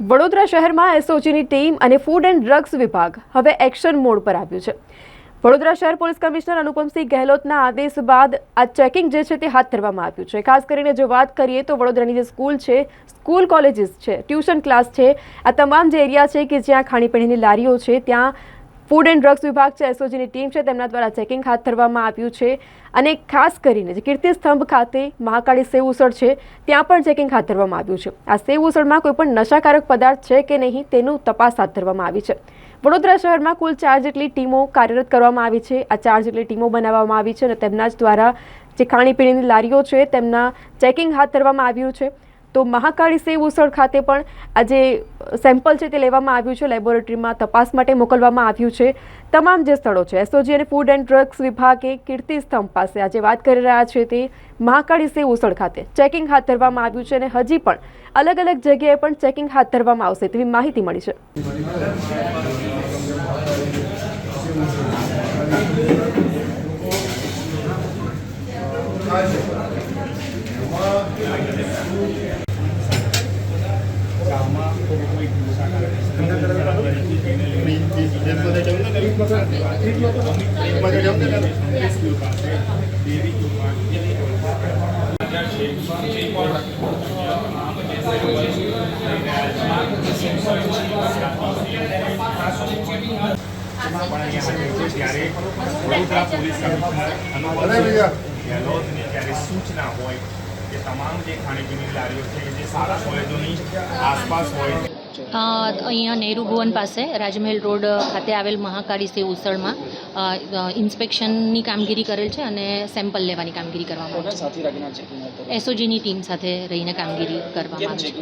વડોદરા શહેરમાં એસઓજીની ટીમ અને ફૂડ એન્ડ ડ્રગ્સ વિભાગ હવે એક્શન મોડ પર આવ્યું છે. વડોદરા શહેર પોલીસ કમિશનર અનુપમસિંહ ગહેલોતના આદેશ બાદ આ ચેકિંગ જે છે તે હાથ ધરવામાં આવ્યું છે. ખાસ કરીને જો વાત કરીએ તો વડોદરાની જે સ્કૂલ છે, સ્કૂલ કોલેજીસ છે, ટ્યુશન ક્લાસ છે, આ તમામ જે એરિયા છે કે જ્યાં ખાણીપીણીની લારીઓ છે, ત્યાં ફૂડ એન્ડ ડ્રગ્સ વિભાગ છે, એસઓજીની ટીમ છે, તેમના દ્વારા ચેકિંગ હાથ ધરવામાં આવ્યું છે અને ખાસ કરીને જે કીર્તિ સ્તંભ ખાતે મહાકાળી સેવ ઉસળ છે, ત્યાં પણ ચેકિંગ હાથ ધરવામાં આવ્યું છે. આ સેવ ઉસળમાં કોઈ પણ નશાકારક પદાર્થ છે કે નહીં, તેનું તપાસ હાથ ધરવામાં આવી છે. વડોદરા શહેરમાં કુલ ચાર જેટલી ટીમો કાર્યરત કરવામાં આવી છે. આ ચાર જેટલી ટીમો બનાવવામાં આવી છે અને તેમના જ દ્વારા જે ખાણીપીણીની લારીઓ છે, તેમના ચેકિંગ હાથ ધરવામાં આવ્યું છે. તો મહાકાળી સેવ ઉસળ ખાતે પણ આ જે સેમ્પલ છે તે લેવામાં આવ્યું છે, લેબોરેટરીમાં તપાસ માટે મોકલવામાં આવ્યું છે. તમામ જે સ્થળો છે, એસઓજી અને ફૂડ એન્ડ ડ્રગ્સ વિભાગે કીર્તિ સ્તંભ પાસે આજે વાત કરી રહ્યા છે તે મહાકાળી સેવ ઉસળ ખાતે. ચેકિંગ હાથ ધરવામાં આવ્યું છે અને હજી પણ અલગ અલગ જગ્યાએ પણ ચેકિંગ હાથ ધરવામાં આવશે તેવી માહિતી મળી છે પણ અહીંયા હાજર છે ત્યારે વડોદરા પોલીસ કમિશનર અનુપમ ગેહલોતની ત્યારે સૂચના હોય કે તમામ જે ખાણીપીણી લારીઓ છે કે જે શાળા કોલેજોની આસપાસ હોય અ, અહીંયા નહેરુ ભુવન પાસે રાજમહેલ રોડ ખાતે આવેલ મહાકાળી સેવ ઉસળમાં ઇન્સ્પેક્શનની કામગીરી કરેલ છે અને સેમ્પલ લેવાની કામગીરી કરવામાં આવે છે. એસઓજીની ટીમ સાથે રહીને કામગીરી કરવામાં આવી છે.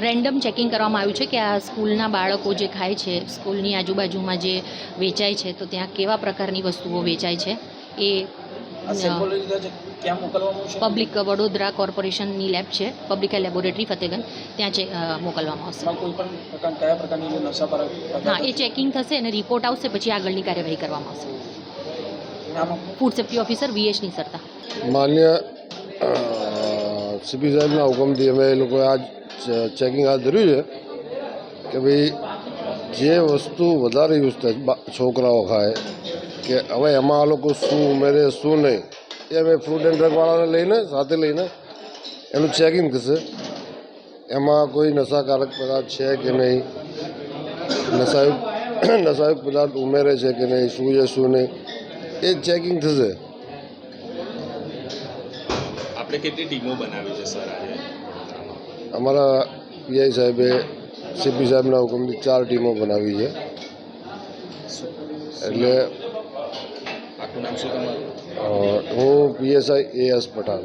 રેન્ડમ ચેકિંગ કરવામાં આવ્યું છે કે આ સ્કૂલના બાળકો જે ખાય છે સ્કૂલની આજુબાજુમાં જે વેચાય છે તો ત્યાં કેવા પ્રકારની વસ્તુઓ વેચાય છે એ આ સેમ્પલ ક્યાં મોકલવાનું છે પબ્લિક વડોદરા કોર્પોરેશનની લેબ છે પબ્લિક લેબોરેટરી ફતેગંજ. ત્યાં ચે મોકલવામાં આવશે. કોઈ પણ પ્રકાર કયા પ્રકારની જે નશાપારક હા એ ચેકિંગ થશે અને રિપોર્ટ આવશે પછી આગળની કાર્યવાહી કરવામાં આવશે. ફૂડ સેફ્ટી ઓફિસર વીએસની સરતા માન્ય સીપી સાહેબના હુકમથી અમે એ લોકોએ આ ચેકિંગ હાથ ધર્યું છે કે ભાઈ જે વસ્તુ વધારે યુઝ થાય છોકરાઓ ખાય કે હવે એમાં આ લોકો શું ઉમેરે શું નહીં એ અમે ફ્રૂટ એન્ડ ડ્રગવાળાને લઈને સાથે લઈને એનું ચેકિંગ થશે. એમાં કોઈ નશાકારક પદાર્થ છે કે નહીં નશાયુક્ત નશાયુક્ત પદાર્થ ઉમેરે છે કે નહીં શું છે શું નહીં એ ચેકિંગ થશે. આપણે કેટલી ટીમો બનાવી છે સર આજે? અમારા પીઆઈ સાહેબે સીપી સાહેબના હુકમથી ચાર ટીમો બનાવી છે. એટલે હું પીએસઆઈ એએસ પઠાણ.